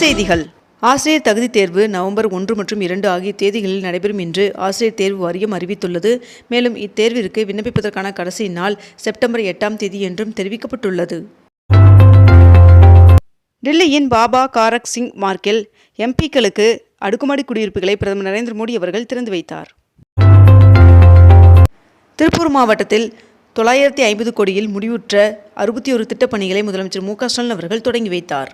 செய்திகள். ஆசிரியர் தகுதி தேர்வு நவம்பர் ஒன்று மற்றும் இரண்டு ஆகிய தேதிகளில் நடைபெறும் என்று ஆசிரியர் தேர்வு வாரியம் அறிவித்துள்ளது. மேலும் இத்தேர்விற்கு விண்ணப்பிப்பதற்கான கடைசி நாள் செப்டம்பர் எட்டாம் தேதி என்றும் தெரிவிக்கப்பட்டுள்ளது. டெல்லியின் பாபா காரக் சிங் மார்க்கில் எம்பிக்களுக்கு அடுக்குமாடி குடியிருப்புகளை பிரதமர் நரேந்திர மோடி அவர்கள் திறந்து வைத்தார். திருப்பூர் மாவட்டத்தில் தொள்ளாயிரத்தி ஐம்பது கோடியில் முடிவுற்ற அறுபத்தி ஒரு திட்டப்பணிகளை முதலமைச்சர் மு க ஸ்டாலின் அவர்கள் தொடங்கி வைத்தார்.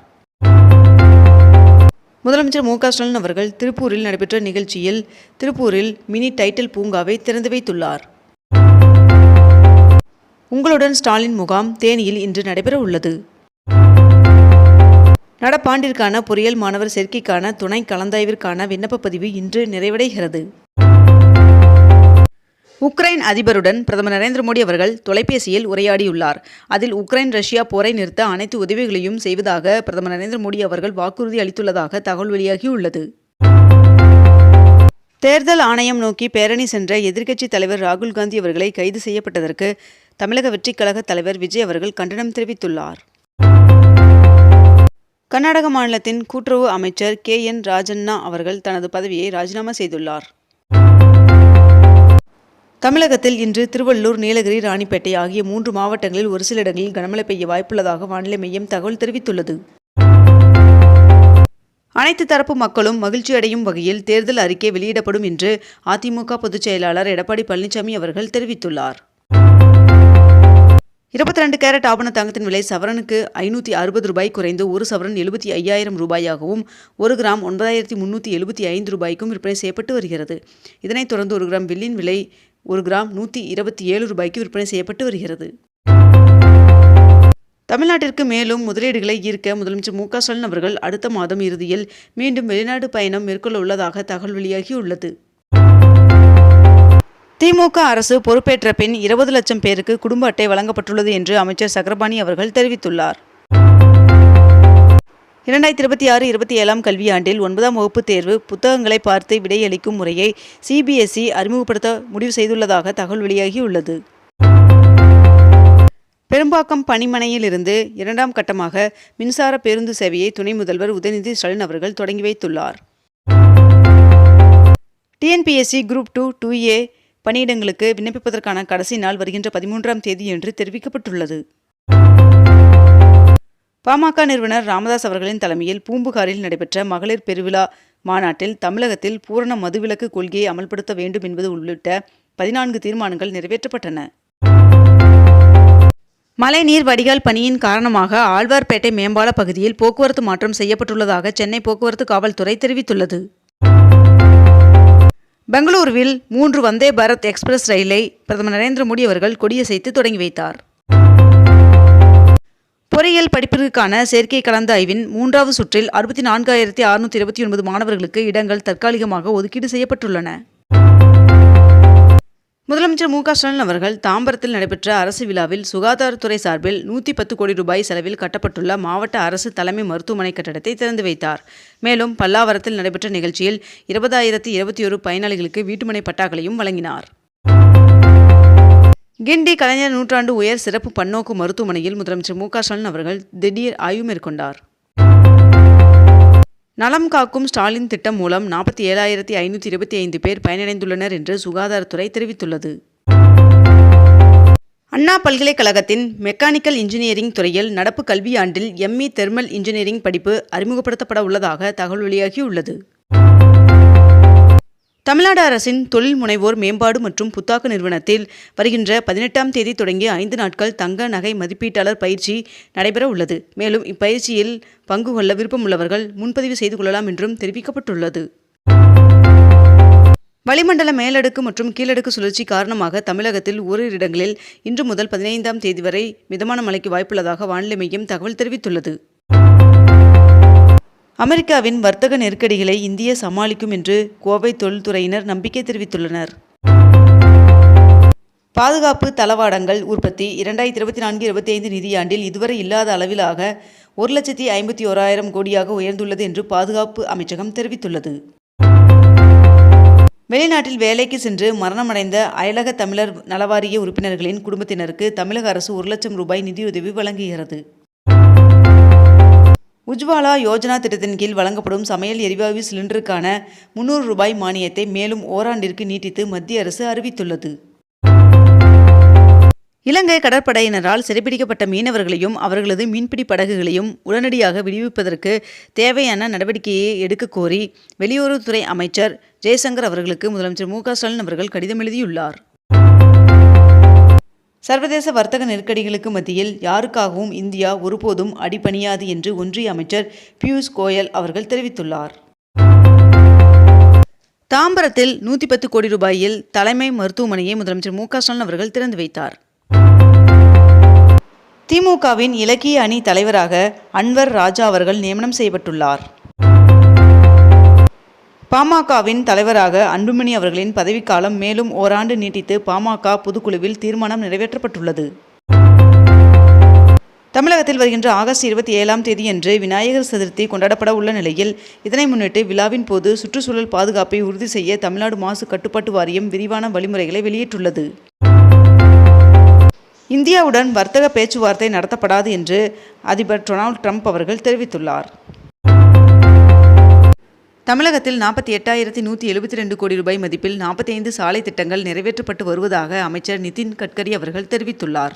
முதலமைச்சர் மு க ஸ்டாலின் அவர்கள் திருப்பூரில் நடைபெற்ற நிகழ்ச்சியில் திருப்பூரில் மினி டைட்டில் பூங்காவை திறந்து வைத்துள்ளார். உங்களுடன் ஸ்டாலின் முகாம் தேனியில் இன்று நடைபெற உள்ளது. நடப்பாண்டிற்கான பொறியியல் மாணவர் சேர்க்கைக்கான துணை கலந்தாய்விற்கான விண்ணப்ப பதிவு இன்று நிறைவடைகிறது. உக்ரைன் அதிபருடன் பிரதமர் நரேந்திர மோடி அவர்கள் தொலைபேசியில் உரையாடியுள்ளார். அதில் உக்ரைன் ரஷ்யா போரை நிறுத்த அனைத்து உதவிகளையும் செய்வதாக பிரதமர் நரேந்திர மோடி அவர்கள் வாக்குறுதி அளித்துள்ளதாக தகவல் வெளியாகியுள்ளது. தேர்தல் ஆணையம் நோக்கி பேரணி சென்ற எதிர்க்கட்சித் தலைவர் ராகுல் காந்தி அவர்களை கைது செய்யப்பட்டதற்கு தமிழக வெற்றிக் கழக தலைவர் விஜய் அவர்கள் கண்டனம் தெரிவித்துள்ளார். கர்நாடக மாநிலத்தின் கூட்டுறவு அமைச்சர் கே என் ராஜண்ணா அவர்கள் தனது பதவியை ராஜினாமா செய்துள்ளார். தமிழகத்தில் இன்று திருவள்ளூர் நீலகிரி ராணிப்பேட்டை ஆகிய மூன்று மாவட்டங்களில் ஒரு சில இடங்களில் கனமழை பெய்ய வாய்ப்புள்ளதாக வானிலை மையம் தகவல் தெரிவித்துள்ளது. அனைத்து தரப்பு மக்களும் மகிழ்ச்சி அடையும் வகையில் தேர்தல் அறிக்கை வெளியிடப்படும் என்று அதிமுக பொதுச் செயலாளர் எடப்பாடி பழனிசாமி அவர்கள் தெரிவித்துள்ளார். இருபத்தி ரெண்டு கேரட் ஆபண தங்கத்தின் விலை சவரனுக்கு ஐநூற்றி அறுபது ரூபாய் குறைந்து ஒரு சவரன் எழுபத்தி ஐயாயிரம் ரூபாயாகவும் ஒரு கிராம் ஒன்பதாயிரத்தி முன்னூற்றி எழுபத்தி ஐந்து ரூபாய்க்கும் விற்பனை செய்யப்பட்டு வருகிறது. இதனைத் தொடர்ந்து ஒரு கிராம் வில்லின் விலை ஒரு கிராம் நூற்றி இருபத்தி ஏழு ரூபாய்க்கு விற்பனை செய்யப்பட்டு வருகிறது. தமிழ்நாட்டிற்கு மேலும் முதலீடுகளை ஈர்க்க முதலமைச்சர் மு க ஸ்டாலின் அவர்கள் அடுத்த மாதம் இறுதியில் மீண்டும் வெளிநாடு பயணம் மேற்கொள்ள உள்ளதாக தகவல் வெளியாகியுள்ளது. திமுக அரசு பொறுப்பேற்ற பின் இருபது லட்சம் பேருக்கு குடும்ப அட்டை வழங்கப்பட்டுள்ளது என்று அமைச்சர் சக்கரபாணி அவர்கள் தெரிவித்துள்ளார். இரண்டாயிரத்தி இருபத்தி ஆறு இருபத்தி ஏழாம் கல்வியாண்டில் ஒன்பதாம் வகுப்பு தேர்வு புத்தகங்களை பார்த்து விடையளிக்கும் முறையை சிபிஎஸ்இ அறிமுகப்படுத்த முடிவு செய்துள்ளதாக தகவல் வெளியாகியுள்ளது. பெரும்பாக்கம் பணிமனையிலிருந்து இரண்டாம் கட்டமாக மின்சார பேருந்து சேவையை துணை முதல்வர் உதயநிதி ஸ்டாலின் அவர்கள் தொடங்கி வைத்துள்ளார். TNPSC group two two A பணியிடங்களுக்கு விண்ணப்பிப்பதற்கான கடைசி நாள் வருகின்ற பதிமூன்றாம் தேதி என்று தெரிவிக்கப்பட்டுள்ளது. பாமக நிறுவனர் ராமதாஸ் அவர்களின் தலைமையில் பூம்புகாரில் நடைபெற்ற மகளிர் பெருவிழா மாநாட்டில் தமிழகத்தில் பூரண மதுவிலக்கு கொள்கையை அமல்படுத்த வேண்டும் என்பது உள்ளிட்ட பதினான்கு தீர்மானங்கள் நிறைவேற்றப்பட்டன. மழைநீர் வடிகால் பணியின் காரணமாக ஆழ்வார்பேட்டை மேம்பால பகுதியில் போக்குவரத்து மாற்றம் செய்யப்பட்டுள்ளதாக சென்னை போக்குவரத்து காவல்துறை தெரிவித்துள்ளது. பெங்களூருவில் மூன்று வந்தே பாரத் எக்ஸ்பிரஸ் ரயிலை பிரதமர் நரேந்திர மோடி அவர்கள் கொடியசைத்து தொடங்கி வைத்தார். பொறியியல் படிப்பிற்கான சேர்க்கை கலந்த ஆய்வின் மூன்றாவது சுற்றில் அறுபத்தி நான்காயிரத்தி அறுநூற்றி இருபத்தி ஒன்பது மாணவர்களுக்கு இடங்கள் தற்காலிகமாக ஒதுக்கீடு செய்யப்பட்டுள்ளன. முதலமைச்சர் மு க ஸ்டாலின் அவர்கள் தாம்பரத்தில் நடைபெற்ற அரசு விழாவில் சுகாதாரத்துறை சார்பில் நூற்றி பத்து கோடி ரூபாய் செலவில் கட்டப்பட்டுள்ள மாவட்ட அரசு தலைமை மருத்துவமனை கட்டடத்தை திறந்து வைத்தார். மேலும் பல்லாவரத்தில் நடைபெற்ற நிகழ்ச்சியில் இருபதாயிரத்தி இருபத்தி ஒரு பயனாளிகளுக்கு வீட்டுமனை பட்டாக்களையும் வழங்கினார். கிண்டி கலைஞர் நூற்றாண்டு உயர் சிறப்பு பன்னோக்கு மருத்துவமனையில் முதலமைச்சர் மு க ஸ்டாலின் அவர்கள் திடீர் ஆய்வு மேற்கொண்டார். நலம் காக்கும் ஸ்டாலின் திட்டம் மூலம் நாற்பத்தி ஏழாயிரத்தி ஐநூற்றி இருபத்தி ஐந்து பேர் பயனடைந்துள்ளனர் என்று சுகாதாரத்துறை தெரிவித்துள்ளது. அண்ணா பல்கலைக்கழகத்தின் மெக்கானிக்கல் இன்ஜினியரிங் துறையில் நடப்பு கல்வியாண்டில் எம்இ தெர்மல் இன்ஜினியரிங் படிப்பு அறிமுகப்படுத்தப்பட உள்ளதாக தகவல் வெளியாகியுள்ளது. தமிழ்நாடு அரசின் தொழில் முனைவோர் மேம்பாடு மற்றும் புத்தாக்க நிறுவனத்தில் வருகின்ற பதினெட்டாம் தேதி தொடங்கி ஐந்து நாட்கள் தங்க நகை மதிப்பீட்டாளர் பயிற்சி நடைபெற உள்ளது. மேலும் இப்பயிற்சியில் பங்கு கொள்ள விருப்பமுள்ளவர்கள் முன்பதிவு செய்து கொள்ளலாம் என்றும் தெரிவிக்கப்பட்டுள்ளது. வளிமண்டல மேலடுக்கு மற்றும் கீழடுக்கு சுழற்சி காரணமாக தமிழகத்தில் ஓரிரு இடங்களில் இன்று முதல் பதினைந்தாம் தேதி வரை மிதமான மழைக்கு வாய்ப்புள்ளதாக வானிலை மையம் தகவல் தெரிவித்துள்ளது. அமெரிக்காவின் வர்த்தக நெருக்கடிகளை இந்தியா சமாளிக்கும் என்று கோவை தொழில்துறையினர் நம்பிக்கை தெரிவித்துள்ளனர். பாதுகாப்பு தளவாடங்கள் உற்பத்தி இரண்டாயிரத்தி இருபத்தி நான்கு இருபத்தி ஐந்து நிதியாண்டில் இதுவரை இல்லாத அளவிலாக ஒரு லட்சத்தி ஐம்பத்தி ஓராயிரம் கோடியாக உயர்ந்துள்ளது என்று பாதுகாப்பு அமைச்சகம் தெரிவித்துள்ளது. வெளிநாட்டில் வேலைக்கு சென்று மரணமடைந்த அயலக தமிழர் நலவாரிய உறுப்பினர்களின் குடும்பத்தினருக்கு தமிழக அரசு ஒரு லட்சம் ரூபாய் நிதியுதவி வழங்குகிறது. உஜ்வாலா யோஜனா திட்டத்தின் கீழ் வழங்கப்படும் சமையல் எரிவாயு சிலிண்டருக்கான முன்னூறு ரூபாய் மானியத்தை மேலும் ஓராண்டிற்கு நீட்டித்து மத்திய அரசு அறிவித்துள்ளது. இலங்கை கடற்படையினரால் சிறைபிடிக்கப்பட்ட மீனவர்களையும் அவர்களது மீன்பிடி படகுகளையும் உடனடியாக விடுவிப்பதற்கு தேவையான நடவடிக்கையை எடுக்க கோரி வெளியுறவுத்துறை அமைச்சர் ஜெய்சங்கர் அவர்களுக்கு முதலமைச்சர் மு க ஸ்டாலின் அவர்கள் கடிதம் எழுதியுள்ளார். சர்வதேச வர்த்தக நெருக்கடிகளுக்கு மத்தியில் யாருக்காகவும் இந்தியா ஒருபோதும் அடிபணியாது என்று ஒன்றிய அமைச்சர் பியூஷ் கோயல் அவர்கள் தெரிவித்துள்ளார். தாம்பரத்தில் நூற்றி பத்து கோடி ரூபாயில் தலைமை மருத்துவமனையை முதலமைச்சர் மு க ஸ்டாலின் அவர்கள் திறந்து வைத்தார். திமுகவின் இலக்கிய அணி தலைவராக அன்வர் ராஜா அவர்கள் நியமனம் செய்யப்பட்டுள்ளார். பாமகவின் தலைவராக அன்புமணி அவர்களின் பதவிக்காலம் மேலும் ஓராண்டு நீட்டித்து பாமக பொதுக்குழுவில் தீர்மானம் நிறைவேற்றப்பட்டுள்ளது. தமிழகத்தில் வருகின்ற ஆகஸ்ட் இருபத்தி ஏழாம் தேதியன்று விநாயகர் சதுர்த்தி கொண்டாடப்பட உள்ள நிலையில் இதனை முன்னிட்டு விழாவின் போது சுற்றுச்சூழல் பாதுகாப்பை உறுதி செய்ய தமிழ்நாடு மாசு கட்டுப்பாட்டு வாரியம் விரிவான வழிமுறைகளை வெளியிட்டுள்ளது. இந்தியாவுடன் வர்த்தக பேச்சுவார்த்தை நடத்தப்படாது என்று அதிபர் டொனால்ட் ட்ரம்ப் அவர்கள் தெரிவித்துள்ளார். தமிழகத்தில் நாற்பத்தி எட்டாயிரத்தி நூற்றி எழுபத்தி ரெண்டு கோடி ரூபாய் மதிப்பில் நாற்பத்தைந்து சாலை திட்டங்கள் நிறைவேற்றப்பட்டு வருவதாக அமைச்சர் நிதின் கட்கரி அவர்கள் தெரிவித்துள்ளார்.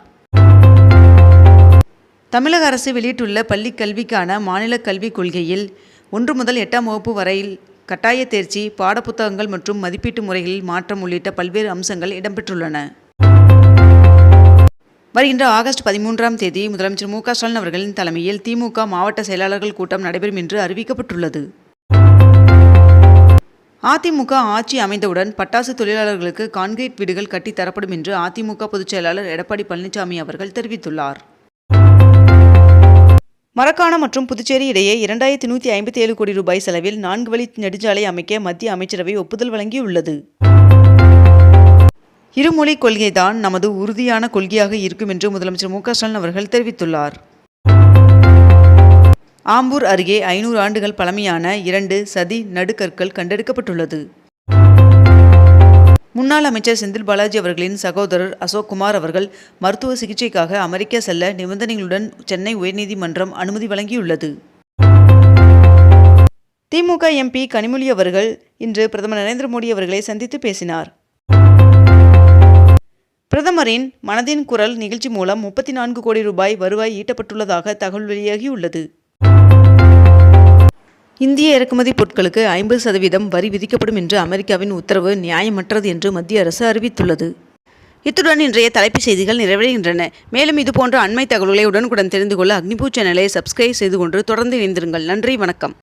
தமிழக அரசு வெளியிட்டுள்ள பள்ளி கல்விக்கான மாநில கல்விக் கொள்கையில் ஒன்று முதல் எட்டாம் வகுப்பு வரையில் கட்டாய தேர்ச்சி பாடப்புத்தகங்கள் மற்றும் மதிப்பீட்டு முறைகளில் மாற்றம் உள்ளிட்ட பல்வேறு அம்சங்கள் இடம்பெற்றுள்ளன. வருகின்ற ஆகஸ்ட் பதிமூன்றாம் தேதி முதலமைச்சர் மு க ஸ்டாலின் அவர்களின் தலைமையில் திமுக மாவட்ட செயலாளர்கள் கூட்டம் நடைபெறும் என்று அறிவிக்கப்பட்டுள்ளது. அதிமுக ஆட்சி அமைந்தவுடன் பட்டாசு தொழிலாளர்களுக்கு கான்கிரீட் வீடுகள் கட்டித்தரப்படும் என்று அதிமுக பொதுச் செயலாளர் எடப்பாடி பழனிசாமி அவர்கள் தெரிவித்துள்ளார். மரக்காணம் மற்றும் புதுச்சேரி இடையே இரண்டாயிரத்தி நூற்றி ஐம்பத்தி ஏழு கோடி ரூபாய் செலவில் நான்கு வழி நெடுஞ்சாலை அமைக்க மத்திய அமைச்சரவை ஒப்புதல் வழங்கியுள்ளது. இருமொழி கொள்கைதான் நமது உறுதியான கொள்கையாக இருக்கும் என்று முதலமைச்சர் மு க ஸ்டாலின் அவர்கள் தெரிவித்துள்ளார். ஆம்பூர் அருகே ஐநூறு ஆண்டுகள் பழமையான இரண்டு சதி நடுக்கற்கள் கண்டெடுக்கப்பட்டுள்ளது. முன்னாள் அமைச்சர் செந்தில் பாலாஜி அவர்களின் சகோதரர் அசோக் குமார் அவர்கள் மருத்துவ சிகிச்சைக்காக அமெரிக்கா செல்ல நிபந்தனைகளுடன் சென்னை உயர்நீதிமன்றம் அனுமதி வழங்கியுள்ளது. திமுக எம்பி கனிமொழி அவர்கள் இன்று பிரதமர் நரேந்திர மோடி அவர்களை சந்தித்து பேசினார். பிரதமரின் மனதின் குரல் நிகழ்ச்சி மூலம் முப்பத்தி நான்கு கோடி ரூபாய் வருவாய் ஈட்டப்பட்டுள்ளதாக தகவல் வெளியாகியுள்ளது. இந்திய இறக்குமதி பொருட்களுக்கு ஐம்பது சதவீதம் வரி விதிக்கப்படும் என்று அமெரிக்காவின் உத்தரவு நியாயமற்றது என்று மத்திய அரசு அறிவித்துள்ளது. இத்துடன் இன்றைய தலைப்புச் செய்திகள் நிறைவடைகின்றன. மேலும் இதுபோன்ற அண்மை தகவல்களை உடனுக்குடன் தெரிந்து கொள்ள அக்னிபூ சேனலை சப்ஸ்கிரைப் செய்து கொண்டு தொடர்ந்து இணைந்திருங்கள். நன்றி வணக்கம்.